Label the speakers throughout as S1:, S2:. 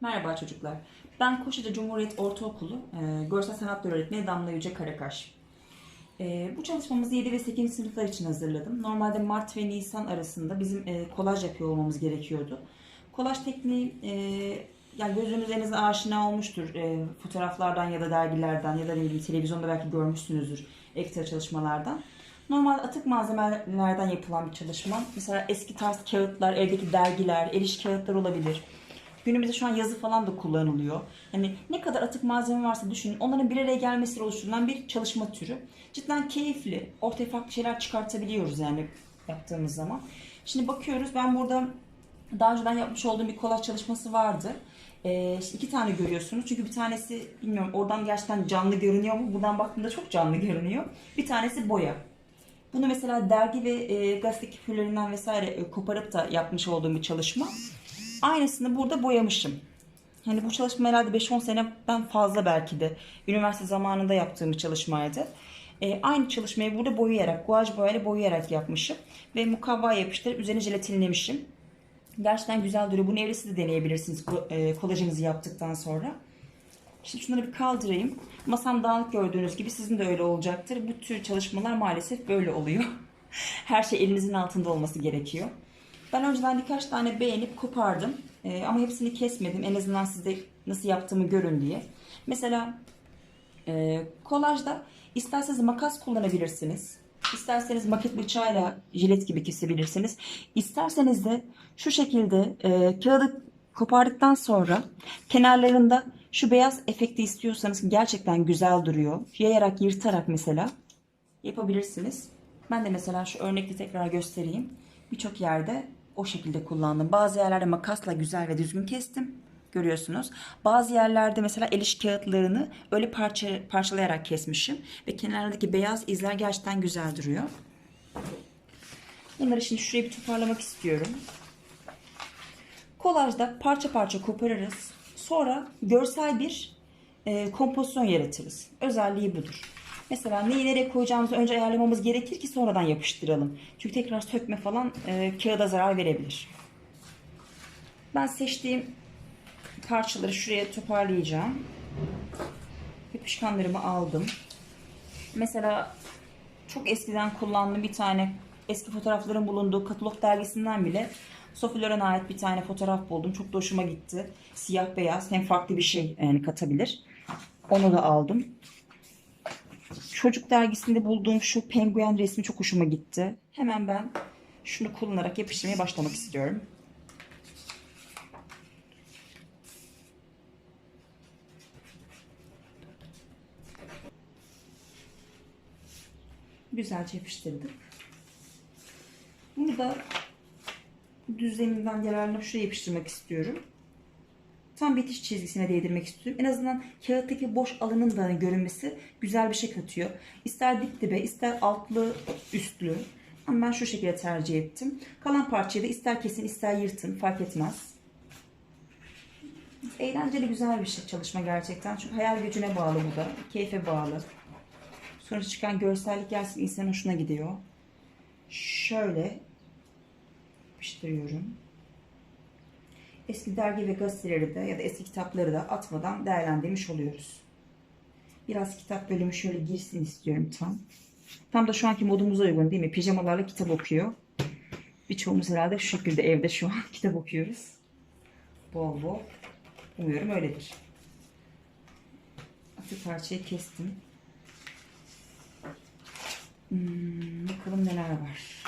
S1: Merhaba çocuklar. Ben Koşucu Cumhuriyet Ortaokulu e, Görsel Sanatlar Öğretmeni Damla Yüce Karakaş. E, bu çalışmamızı 7 ve 8. sınıflar için hazırladım. Normalde Mart ve Nisan arasında bizim e, kolaj yapıyor olmamız gerekiyordu. Kolaj tekniği e, yani gözünüz en aşina olmuştur. E, fotoğraflardan ya da dergilerden ya da bileyim televizyonda belki görmüşsünüzdür ekstra çalışmalardan. Normal atık malzemelerden yapılan bir çalışma. Mesela eski tarz kağıtlar, evdeki dergiler, el iş kağıtlar olabilir. Günümüzde şu an yazı falan da kullanılıyor. Yani ne kadar atık malzeme varsa düşünün. Onların bir araya gelmesiyle oluşturulan bir çalışma türü. Cidden keyifli. Ortaya farklı şeyler çıkartabiliyoruz yani yaptığımız zaman. Şimdi bakıyoruz ben burada daha önceden yapmış olduğum bir kolaj çalışması vardı. Ee, işte iki tane görüyorsunuz. Çünkü bir tanesi bilmiyorum oradan gerçekten canlı görünüyor mu? Buradan baktığımda çok canlı görünüyor. Bir tanesi boya. Bunu mesela dergi ve e, gazete küpürlerinden vesaire e, koparıp da yapmış olduğum bir çalışma. Aynısını burada boyamışım. Hani bu çalışma herhalde 5-10 seneden fazla belki de üniversite zamanında yaptığım bir çalışmaydı. E, aynı çalışmayı burada boyayarak, guaj boyayla boyayarak yapmışım. Ve mukavva yapıştırıp üzerine jelatinlemişim. Gerçekten güzel duruyor. Bunu evde siz de deneyebilirsiniz e, kolajınızı yaptıktan sonra. Şimdi şunları bir kaldırayım. Masam dağınık gördüğünüz gibi sizin de öyle olacaktır. Bu tür çalışmalar maalesef böyle oluyor. Her şey elinizin altında olması gerekiyor. Ben önceden birkaç tane beğenip kopardım. Ee, ama hepsini kesmedim. En azından size nasıl yaptığımı görün diye. Mesela e, kolajda isterseniz makas kullanabilirsiniz. İsterseniz maket bıçağıyla jilet gibi kesebilirsiniz. İsterseniz de şu şekilde e, kağıdı kopardıktan sonra kenarlarında şu beyaz efekti istiyorsanız gerçekten güzel duruyor. Yayarak, yırtarak mesela yapabilirsiniz. Ben de mesela şu örnekte tekrar göstereyim. Birçok yerde o şekilde kullandım. Bazı yerlerde makasla güzel ve düzgün kestim. Görüyorsunuz. Bazı yerlerde mesela el iş kağıtlarını öyle parça, parçalayarak kesmişim. Ve kenarındaki beyaz izler gerçekten güzel duruyor. Bunları şimdi şuraya bir toparlamak istiyorum. Kolajda parça parça koparırız. Sonra görsel bir e, kompozisyon yaratırız. Özelliği budur. Mesela neyi nereye koyacağımızı önce ayarlamamız gerekir ki sonradan yapıştıralım. Çünkü tekrar sökme falan e, kağıda zarar verebilir. Ben seçtiğim parçaları şuraya toparlayacağım. Yapışkanlarımı aldım. Mesela çok eskiden kullandığım bir tane eski fotoğrafların bulunduğu katalog dergisinden bile Sophie Loren'a ait bir tane fotoğraf buldum. Çok da hoşuma gitti. Siyah beyaz hem farklı bir şey yani katabilir. Onu da aldım. Çocuk dergisinde bulduğum şu penguen resmi çok hoşuma gitti. Hemen ben şunu kullanarak yapıştırmaya başlamak istiyorum. Güzelce yapıştırdık. Bunu da düzleminden yararlanıp şuraya yapıştırmak istiyorum. Tam bitiş çizgisine değdirmek istiyorum. En azından kağıttaki boş alanın da görünmesi güzel bir şey katıyor. İster dip dibe, ister altlı, üstlü. Ama ben şu şekilde tercih ettim. Kalan parçayı da ister kesin, ister yırtın fark etmez. Eğlenceli güzel bir şey çalışma gerçekten. Çünkü hayal gücüne bağlı bu da. Keyfe bağlı. Sonra çıkan görsellik gerçekten insanın hoşuna gidiyor. Şöyle yapıştırıyorum. Eski dergi ve gazeteleri de ya da eski kitapları da atmadan değerlendirmiş oluyoruz. Biraz kitap bölümü şöyle girsin istiyorum tam. Tam da şu anki modumuza uygun değil mi? Pijamalarla kitap okuyor. Birçoğumuz herhalde şu şekilde evde şu an kitap okuyoruz. Bol bol. Umuyorum öyledir. Atı parçayı kestim. Hmm, bakalım neler var.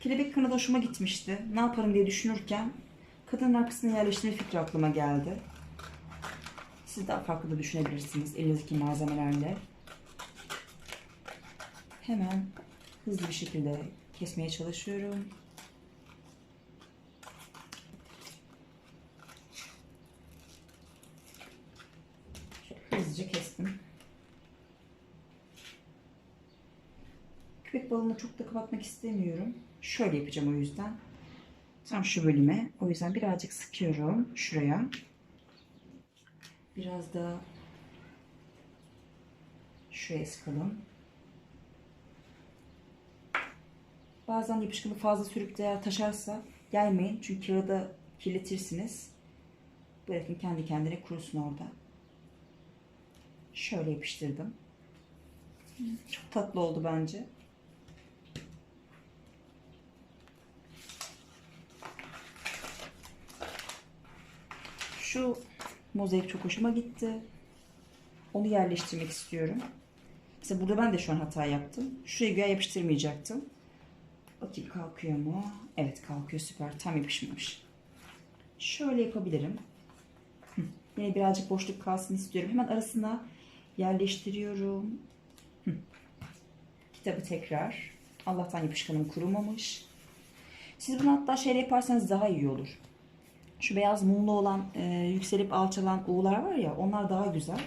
S1: Kelebek kanadı hoşuma gitmişti. Ne yaparım diye düşünürken kadının arkasına yerleştirme fikri aklıma geldi. Siz daha farklı da düşünebilirsiniz elinizdeki malzemelerle. Hemen hızlı bir şekilde kesmeye çalışıyorum. Şöyle Hızlıca kestim. Balığını çok da kapatmak istemiyorum. Şöyle yapacağım o yüzden. Tam şu bölüme. O yüzden birazcık sıkıyorum şuraya. Biraz da şuraya sıkalım. Bazen yapışkanı fazla sürüp de taşarsa gelmeyin. Çünkü kağıda kirletirsiniz. Bırakın kendi kendine kurusun orada. Şöyle yapıştırdım. Çok tatlı oldu bence. Şu mozaik çok hoşuma gitti. Onu yerleştirmek istiyorum. Mesela burada ben de şu an hata yaptım. Şuraya güya yapıştırmayacaktım. Bakayım kalkıyor mu? Evet kalkıyor süper. Tam yapışmamış. Şöyle yapabilirim. Hı, Yine birazcık boşluk kalsın istiyorum. Hemen arasına yerleştiriyorum. Hı. Kitabı tekrar. Allah'tan yapışkanım kurumamış. Siz bunu hatta şeyle yaparsanız daha iyi olur. Şu beyaz mumlu olan, e, yükselip alçalan U'lar var ya onlar daha güzel.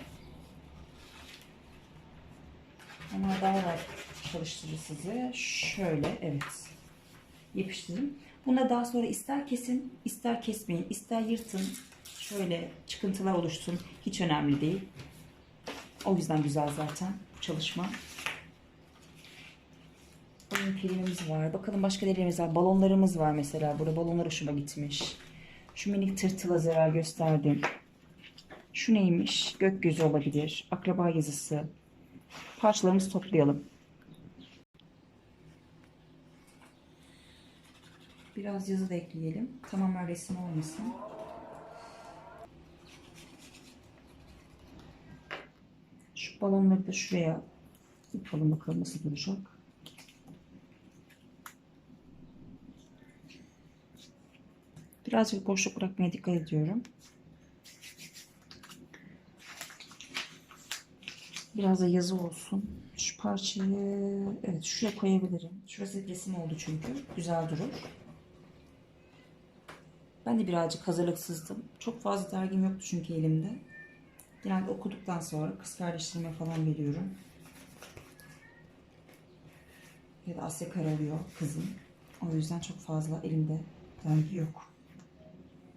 S1: Onlar daha rahat çalıştırır sizi. Şöyle evet. Yapıştırın. Bunu daha sonra ister kesin, ister kesmeyin, ister yırtın. Şöyle çıkıntılar oluşsun. Hiç önemli değil. O yüzden güzel zaten bu çalışma. Oyun filmimiz var. Bakalım başka nelerimiz var. Balonlarımız var mesela. Burada balonlar hoşuma gitmiş. Şu minik tırtıla zarar gösterdim. Şu neymiş? Gökyüzü olabilir. Akraba yazısı. Parçalarımızı toplayalım. Biraz yazı da ekleyelim. Tamamen resim olmasın. Şu balonları da şuraya yapalım bakalım nasıl duracak. Birazcık boşluk bırakmaya dikkat ediyorum. Biraz da yazı olsun. Şu parçayı evet şuraya koyabilirim. Şurası resim oldu çünkü. Güzel durur. Ben de birazcık hazırlıksızdım. Çok fazla dergim yoktu çünkü elimde. Genelde okuduktan sonra kız kardeşlerime falan veriyorum. Ya da Asya karalıyor kızım. O yüzden çok fazla elimde dergi yok.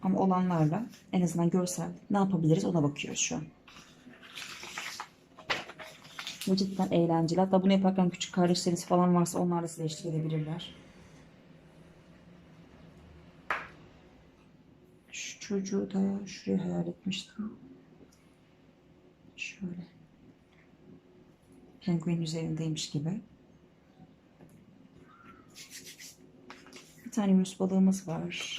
S1: Ama olanlarla en azından görsel ne yapabiliriz ona bakıyoruz şu an. Bu cidden eğlenceli. Hatta bunu yaparken küçük kardeşleriniz falan varsa onlarla size eşlik edebilirler. Şu çocuğu da şuraya hayal etmiştim. Şöyle. Penguin üzerindeymiş gibi. Bir tane yunus balığımız var.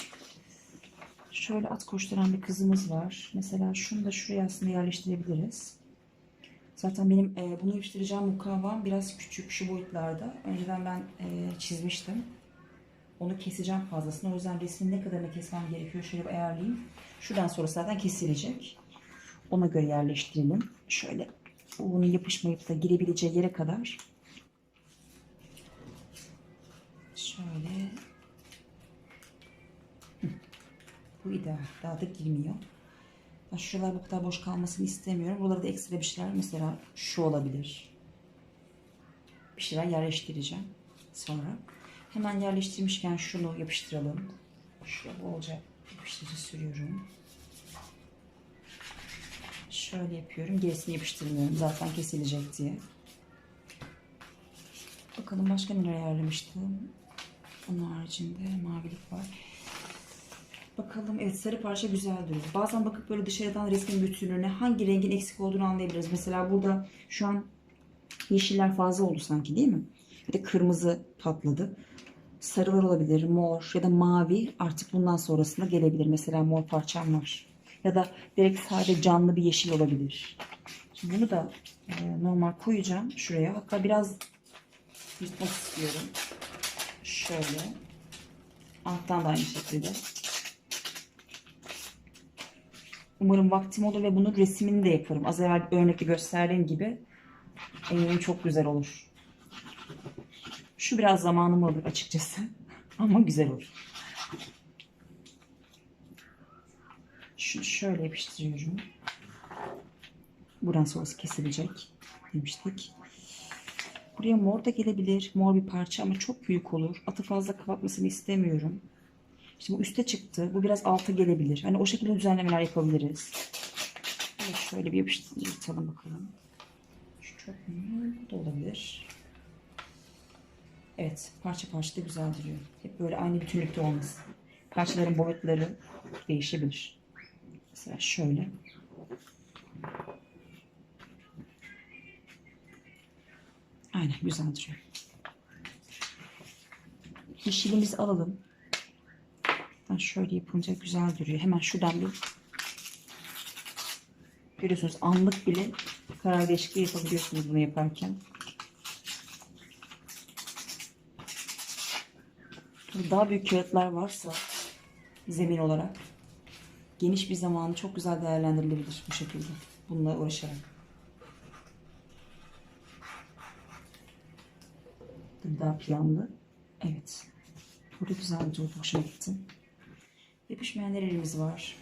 S1: Şöyle at koşturan bir kızımız var. Mesela şunu da şuraya aslında yerleştirebiliriz. Zaten benim e, bunu yapıştıracağım mukavam biraz küçük şu boyutlarda. Önceden ben e, çizmiştim. Onu keseceğim fazlasını. O yüzden resmin ne kadarını kesmem gerekiyor şöyle bir ayarlayayım. Şuradan sonra zaten kesilecek. Ona göre yerleştirelim. Şöyle onun yapışmayıp da girebileceği yere kadar. Şöyle. Hı. Bu ideal. Daha da girmiyor. Ben şuralar bu kadar boş kalmasını istemiyorum. Buralarda da ekstra bir şeyler mesela şu olabilir. Bir şeyler yerleştireceğim sonra. Hemen yerleştirmişken şunu yapıştıralım. Şuraya bolca yapıştırıcı sürüyorum. Şöyle yapıyorum. Gerisini yapıştırmıyorum. Zaten kesilecek diye. Bakalım başka neler ayarlamıştım. Onun haricinde mavilik var. Bakalım evet sarı parça güzel duruyor. Bazen bakıp böyle dışarıdan resmin bütünlüğüne hangi rengin eksik olduğunu anlayabiliriz. Mesela burada şu an yeşiller fazla oldu sanki değil mi? Bir de kırmızı patladı. Sarılar olabilir, mor ya da mavi artık bundan sonrasında gelebilir. Mesela mor parçam var. Ya da direkt sadece canlı bir yeşil olabilir. Şimdi bunu da e, normal koyacağım şuraya. Hatta biraz yırtmak istiyorum. Şöyle. Alttan da aynı şekilde. Umarım vaktim olur ve bunun resmini de yaparım. Az evvel örnekte gösterdiğim gibi eminim çok güzel olur. Şu biraz zamanım alır açıkçası. Ama güzel olur. Şunu şöyle yapıştırıyorum. Buradan sonrası kesilecek demiştik. Buraya mor da gelebilir. Mor bir parça ama çok büyük olur. Atı fazla kapatmasını istemiyorum. Şimdi üste çıktı. Bu biraz alta gelebilir. Hani o şekilde düzenlemeler yapabiliriz. Evet, şöyle bir yapıştıralım bakalım. Şu çok mu? Bu da olabilir. Evet. Parça parça da güzel duruyor. Hep böyle aynı bütünlükte olmasın. Parçaların boyutları değişebilir. Mesela şöyle. Aynen güzel duruyor. Yeşilimizi alalım. Ben şöyle yapınca güzel duruyor. Hemen şuradan bir görüyorsunuz anlık bile karar değişikliği yapabiliyorsunuz bunu yaparken. Daha büyük kağıtlar varsa zemin olarak geniş bir zamanı çok güzel değerlendirilebilir bu şekilde. Bununla uğraşarak. Daha planlı. Evet. Burada güzel bir. Hoşuma gitti. Yapışmayan nerelerimiz var.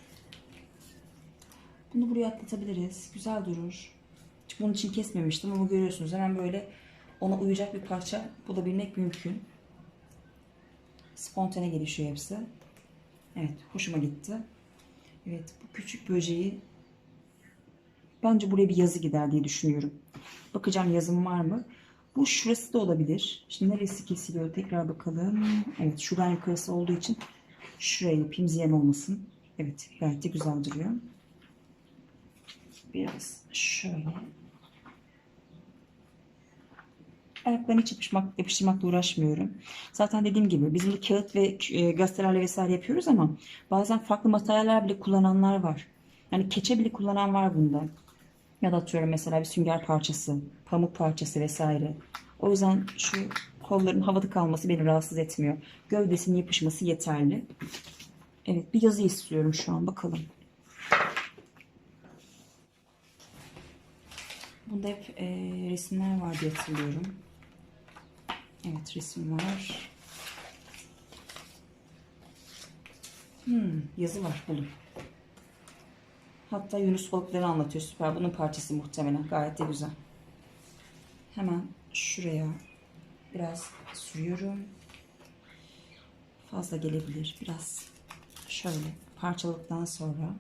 S1: Bunu buraya atlatabiliriz. Güzel durur. Hiç bunun için kesmemiştim ama görüyorsunuz hemen böyle ona uyacak bir parça bulabilmek mümkün. Spontane gelişiyor hepsi. Evet, hoşuma gitti. Evet, bu küçük böceği bence buraya bir yazı gider diye düşünüyorum. Bakacağım yazım var mı? Bu şurası da olabilir. Şimdi neresi kesiliyor? Tekrar bakalım. Evet, şuradan yukarısı olduğu için şuraya yapayım ziyan olmasın. Evet, gayet de güzel duruyor. Biraz şöyle. Ayaklarını hiç yapışmak, yapıştırmakla uğraşmıyorum. Zaten dediğim gibi biz bunu kağıt ve e, gazetelerle vesaire yapıyoruz ama bazen farklı materyaller bile kullananlar var. Yani keçe bile kullanan var bunda. Ya da atıyorum mesela bir sünger parçası, pamuk parçası vesaire. O yüzden şu kolların havada kalması beni rahatsız etmiyor. Gövdesinin yapışması yeterli. Evet bir yazı istiyorum şu an bakalım. Bunda hep e, resimler var diye hatırlıyorum. Evet resim var. Hmm, yazı var buldum. Hatta Yunus balıkları anlatıyor. Süper. Bunun parçası muhtemelen. Gayet de güzel. Hemen şuraya biraz sürüyorum. Fazla gelebilir. Biraz şöyle parçaladıktan sonra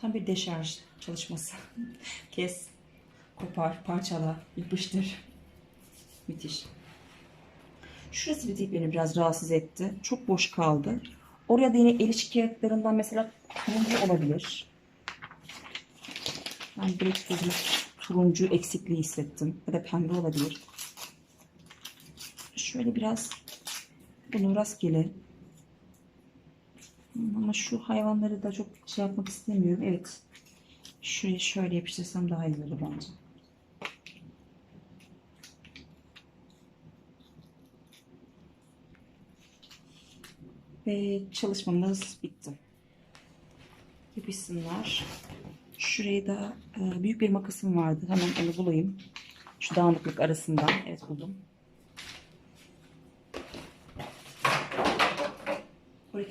S1: tam bir deşarj çalışması. Kes, kopar, parçala, yapıştır. Müthiş. Şurası bir tek beni biraz rahatsız etti. Çok boş kaldı. Oraya da yine el işi kağıtlarından mesela turuncu olabilir. Ben direkt dedim turuncu eksikliği hissettim. Ya da pembe olabilir. Şöyle biraz bunu rastgele ama şu hayvanları da çok şey yapmak istemiyorum. Evet. Şurayı şöyle yapıştırsam daha iyi olur bence. Ve çalışmamız bitti. Yapışsınlar. Şurayı da e, büyük bir makasım vardı. Hemen onu bulayım. Şu dağınıklık arasından. Evet buldum. Oraya.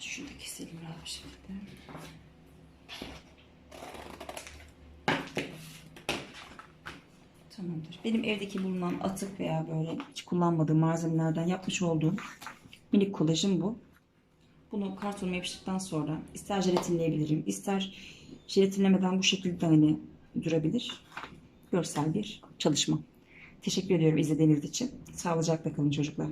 S1: Şunu da keselim rahat bir şekilde. Tamamdır. Benim evdeki bulunan atık veya böyle hiç kullanmadığım malzemelerden yapmış olduğum minik kolajım bu. Bunu kartonuma yapıştıktan sonra ister jelatinleyebilirim, ister jelatinlemeden bu şekilde hani durabilir. Görsel bir çalışma. Teşekkür ediyorum izlediğiniz için. Sağlıcakla kalın çocuklar.